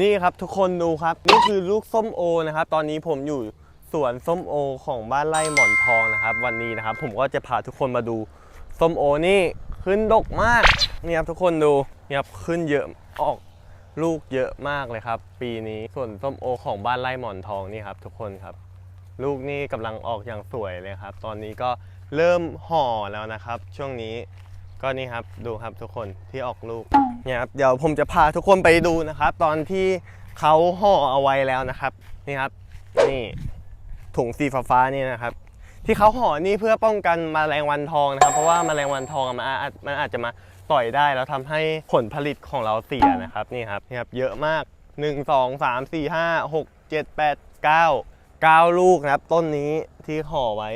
นี่ครับทุกคนดูครับ นี่คือลูกส้มโอนะครับ ตอนนี้ผมอยู่สวนส้มโอของบ้านไร่หมอนทองนะครับ วันนี้นะครับ ผมก็จะพาทุกคนมาดูส้มโอนี่ขึ้นดกมากนี่ครับทุกคนดูนี่ครับขึ้นเยอะออกลูกเยอะมากเลยครับ ปีนี้ส่วนส้มโอของบ้านไร่หมอนทองนี่ครับ ทุกคนครับ ลูกนี่กำลังออกอย่างสวยเลยครับ ตอนนี้ก็เริ่มห่อแล้วนะครับ ช่วงนี้ ก็นี่ครับดูครับทุกคนที่ออกลูกเนี่ยครับเดี๋ยวผมจะพาทุกคนไปดูนะครับ ตอนที่เขาห่อเอาไว้แล้วนะครับนี่ครับนี่ถุงสีฟ้าๆนี่นะครับ ที่เขาห่อนี่เพื่อป้องกันแมลงวันทองนะครับ เพราะว่าแมลงวันทองมันอาจมันอาจจะมาต่อยได้แล้วทำให้ผลผลิตของเราเสียนะครับนี่ครับนี่ครับเยอะมาก 1 2 3 4 5 6 7 8 9 9 ลูกนะครับ ต้นนี้ที่ห่อไว้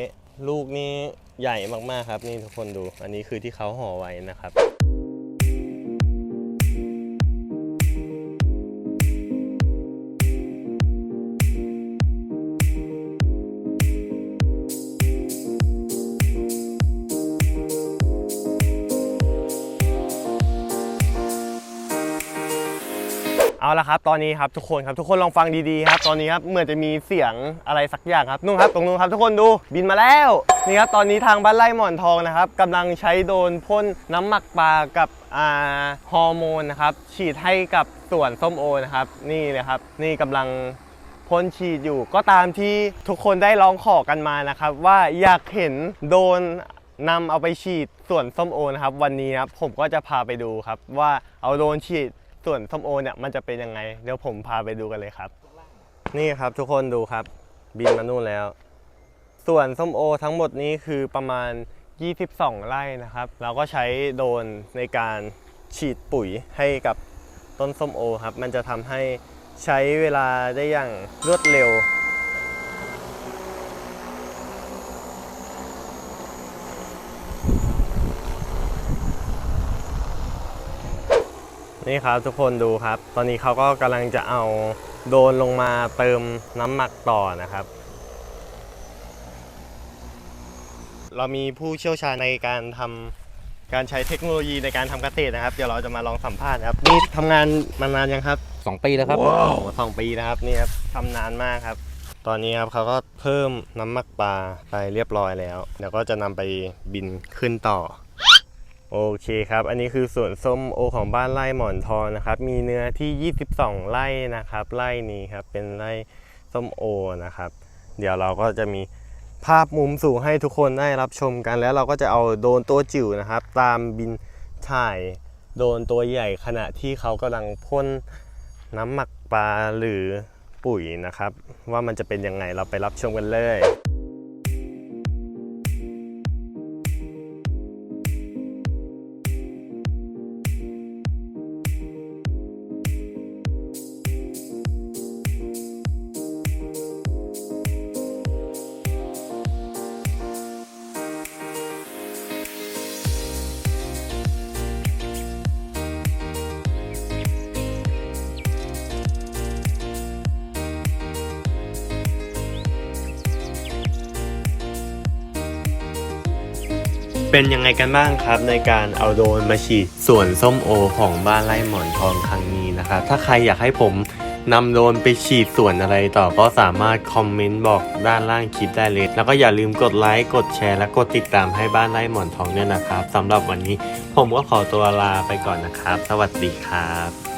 ลูกนี้ ใหญ่มากๆครับนี่ทุกคนดู อันนี้คือที่เขาห่อไว้นะครับ เอาละครับตอนนี้ครับทุกคนครับทุกคนลองฟังดีๆครับตอนนี้ครับเหมือนจะมีเสียงอะไรสักอย่างครับนู่นครับตรงนู้นครับทุกคนดูบินมาแล้วนี่ครับตอนนี้ทางบ้านไร่หมอนทองนะครับกำลังใช้โดนพ่นน้ำหมักปลากับอ่าฮอร์โมนนะครับฉีดให้กับสวนส้มโอนะครับนี่เลยครับนี่กำลังพ่นฉีดอยู่ก็ตามที่ทุกคนได้ร้องขอกันมานะครับว่าอยากเห็นโดนนำเอาไปฉีดสวนส้มโอนะครับวันนี้ครับผมก็จะพาไปดูครับว่าเอาโดนฉีด ส่วนส้มโอเนี่ยมันจะเป็นยังไง เดี๋ยวผมพาไปดูกันเลยครับ นี่ครับทุกคนดูครับ บินมานู่นแล้ว ส่วนส้มโอทั้งหมดนี้คือประมาณ 22 ไร่นะครับ เราก็ใช้โดรนในการฉีดปุ๋ยให้กับต้นส้มโอครับ มันจะทำให้ใช้เวลาได้อย่างรวดเร็ว นี่ครับทุกคนดูครับ ตอนนี้เขาก็กำลังจะเอาโดรนลงมาเติมน้ำหมักต่อนะครับ เรามีผู้เชี่ยวชาญในการทำการใช้เทคโนโลยีในการทำเกษตรนะครับ เดี๋ยวเราจะมาลองสัมภาษณ์นะครับ นี่ทำงานมานานยังครับสองปีแล้วครับว้าวสองปีนะครับนี่ครับทำนานมากครับ ตอนนี้ครับเขาก็เพิ่มน้ำหมักปลาไปเรียบร้อยแล้ว เดี๋ยวก็จะนำไปบินขึ้นต่อ โอเคครับ อันนี้คือสวนส้มโอของบ้านไร่หมอนทองนะครับ มีเนื้อที่ 22 ไร่นะครับ ไร่นี้ครับ เป็นไร่ส้มโอนะครับ เดี๋ยวเราก็จะมีภาพมุมสูงให้ทุกคนได้รับชมกัน แล้วเราก็จะเอาโดนตัวจิ๋วนะครับ ตามบินถ่ายโดนตัวใหญ่ขณะที่เขากำลังพ่นน้ำหมักปลาหรือปุ๋ยนะครับ ว่ามันจะเป็นยังไงเราไปรับชมกันเลย เป็นยังไงกันบ้างครับในการเอาโดนมาฉีดสวนส้มโอของบ้านไร่หมอนทองครั้งนี้นะครับ ถ้าใครอยากให้ผมนำโดนไปฉีดสวนอะไรต่อก็สามารถคอมเมนต์บอกด้านล่างคลิปได้เลย แล้วก็อย่าลืมกดไลค์กดแชร์และกดติดตามให้บ้านไร่หมอนทองด้วยนะครับสำหรับวันนี้ผมก็ขอตัวลาไปก่อนนะครับ สวัสดีครับ